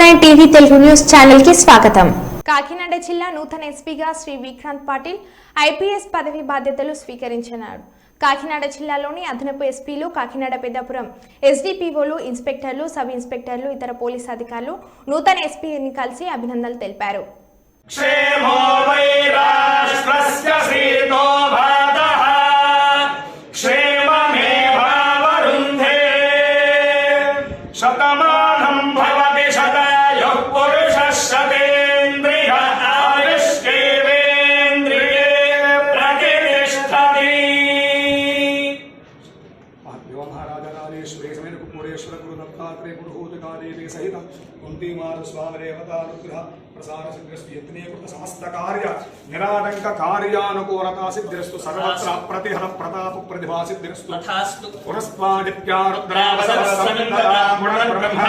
Nine TV Telugu news ఛానల్కి స్వాగతం. కాకినాడ జిల్లా నూతన ఎస్పీగా శ్రీ విక్రాంత్ పాటిల్ ఐపీఎస్ పదవి బాధ్యతలు స్వీకరించారు కాకినాడ జిల్లాలోని అదనపు ఎస్పీలు కాకినాడ పెద్దపురం ఎస్డిపిఓలు ఇన్స్పెక్టర్లు సబ్ ఇన్స్పెక్టర్లు ఇతర పోలీస్ అధికారులు నూతన ఎస్పీని కలిసి అభినందనలు తెలిపారు. शतमानं भवति शतायुः ఆత్మీయోమారాధనాలే సురేశమైన కుమ్మూరేశ్వర గురు దత్తాత్రేయ గురుహూతకాదేవి సహిత కుంతీమారు స్వామరేవతానుగ్రహ ప్రసార సిద్ధిరస్తు యత్నే కృత సమస్త కార్య నిరాడంక కార్యానుకూలతా సిద్ధిరస్తు సర్వత్ర ప్రతిహర ప్రతాప ప్రతిభా సిద్ధిరస్తు. పురస్వాదిత్యారుద్రావసర బ్రహ్మ.